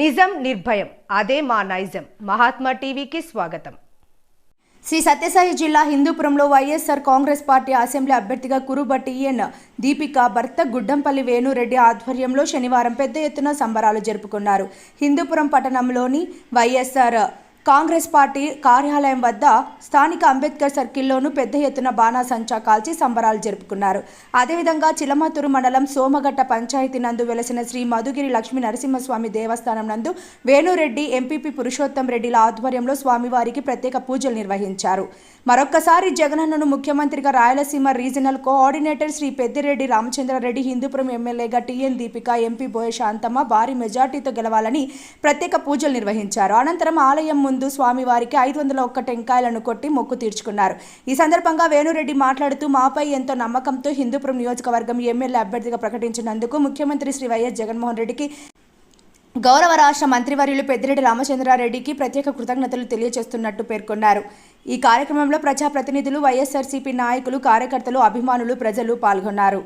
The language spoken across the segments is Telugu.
నిజం నిర్భయం. అదే మా నైజం. మహాత్మా టీవీకి స్వాగతం. శ్రీ సత్యసాయి జిల్లా హిందూపురంలో వైఎస్ఆర్ కాంగ్రెస్ పార్టీ అసెంబ్లీ అభ్యర్థిగా కురుబట్టి ఈఎన్ దీపిక భర్త గుడ్డంపల్లి వేణురెడ్డి ఆధ్వర్యంలో శనివారం పెద్ద ఎత్తున సంబరాలు జరుపుకున్నారు. హిందూపురం పట్టణంలోని వైఎస్ఆర్ కాంగ్రెస్ పార్టీ కార్యాలయం వద్ద స్థానిక అంబేద్కర్ సర్కిల్లోనూ పెద్ద ఎత్తున బాణాసంచా కాల్చి సంబరాలు జరుపుకున్నారు. అదేవిధంగా చిలమతూరు మండలం సోమగట్ట పంచాయతీ నందు వెలసిన శ్రీ మధుగిరి లక్ష్మీ నరసింహస్వామి దేవస్థానం నందు వేణురెడ్డి ఎంపీపీ పురుషోత్తం రెడ్డిల ఆధ్వర్యంలో స్వామివారికి ప్రత్యేక పూజలు నిర్వహించారు. మరొక్కసారి జగనన్నను ముఖ్యమంత్రిగా రాయలసీమ రీజనల్ కోఆర్డినేటర్ శ్రీ పెద్దిరెడ్డి రామచంద్రారెడ్డి హిందూపురం ఎమ్మెల్యేగా టీఎన్ దీపిక ఎంపీ బోయ శాంతమ్మ భారీ మెజార్టీతో గెలవాలని ప్రత్యేక పూజలు నిర్వహించారు. అనంతరం ఆలయం ముందు స్వామివారికి ఐదు వందల ఒక్క టెంకాయలను కొట్టి మొక్కు తీర్చుకున్నారు. ఈ సందర్భంగా వేణురెడ్డి మాట్లాడుతూ మాపై ఎంతో నమ్మకంతో హిందూపురం నియోజకవర్గం ఎమ్మెల్యే అభ్యర్థిగా ప్రకటించినందుకు ముఖ్యమంత్రి శ్రీ వైఎస్ జగన్మోహన్ రెడ్డికి గౌరవ రాష్ట్ర మంత్రివర్యులు పెద్దిరెడ్డి రామచంద్రారెడ్డికి ప్రత్యేక కృతజ్ఞతలు తెలియజేస్తున్నట్టు పేర్కొన్నారు. ఈ కార్యక్రమంలో ప్రజాప్రతినిధులు వైఎస్ఆర్సీపీ నాయకులు కార్యకర్తలు అభిమానులు ప్రజలు పాల్గొన్నారు.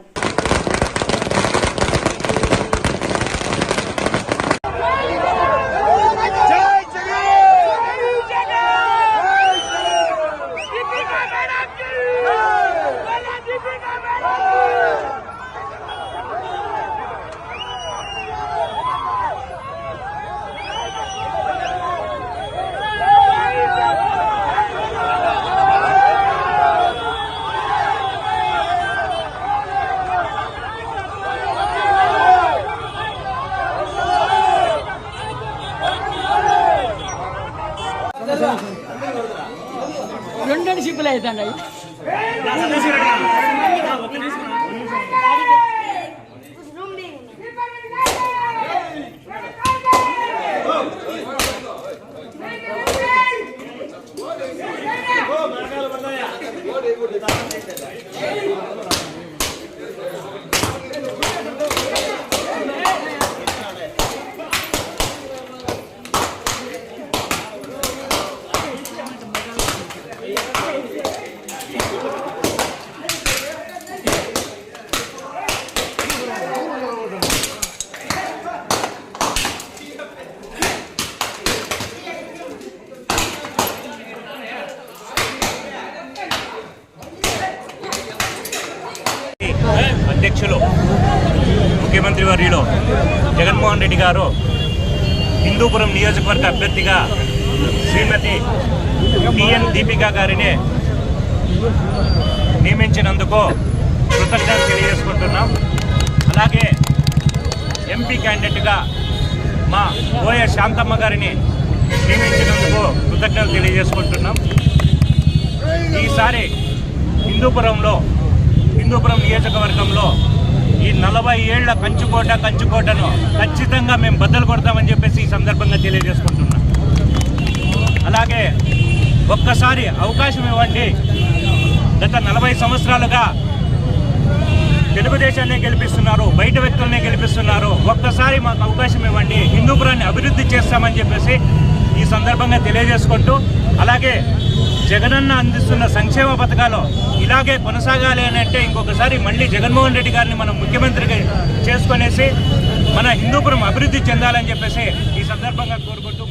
రెండు షిప్పులు అవుతాయి దీక్షలో ముఖ్యమంత్రి వర్యులు జగన్మోహన్ రెడ్డి గారు హిందూపురం నియోజకవర్గ అభ్యర్థిగా శ్రీమతి టిఎన్ దీపికా గారిని నియమించినందుకు కృతజ్ఞతలు తెలియజేసుకుంటున్నాం. అలాగే ఎంపీ క్యాండిడేట్గా మా ఓయ శాంతమ్మ గారిని నియమించినందుకు కృతజ్ఞతలు తెలియజేసుకుంటున్నాం. ఈసారి హిందూపురంలో హిందూపురం నియోజకవర్గంలో ఈ నలభై ఏళ్ళ కంచుకోట కంచుకోటను ఖచ్చితంగా మేము బద్దలు కొడతామని చెప్పేసి ఈ సందర్భంగా తెలియజేసుకుంటున్నాం. అలాగే ఒక్కసారి అవకాశం ఇవ్వండి. గత నలభై సంవత్సరాలుగా తెలుగుదేశాన్ని గెలిపిస్తున్నారు బయట వ్యక్తులనే గెలిపిస్తున్నారు. ఒక్కసారి మాకు అవకాశం ఇవ్వండి. హిందూపురాన్ని అభివృద్ధి చేస్తామని చెప్పేసి ఈ సందర్భంగా తెలియజేసుకుంటూ అలాగే జగనన్న అందిస్తున్న సంక్షేమ పథకాలు ఇలాగే కొనసాగాలి అని అంటే ఇంకొకసారి మళ్ళీ జగన్మోహన్ రెడ్డి గారిని మనం ముఖ్యమంత్రిగా చేసుకునేసి మన హిందూపురం అభివృద్ధి చెందాలని చెప్పేసి ఈ సందర్భంగా కోరుకుంటూ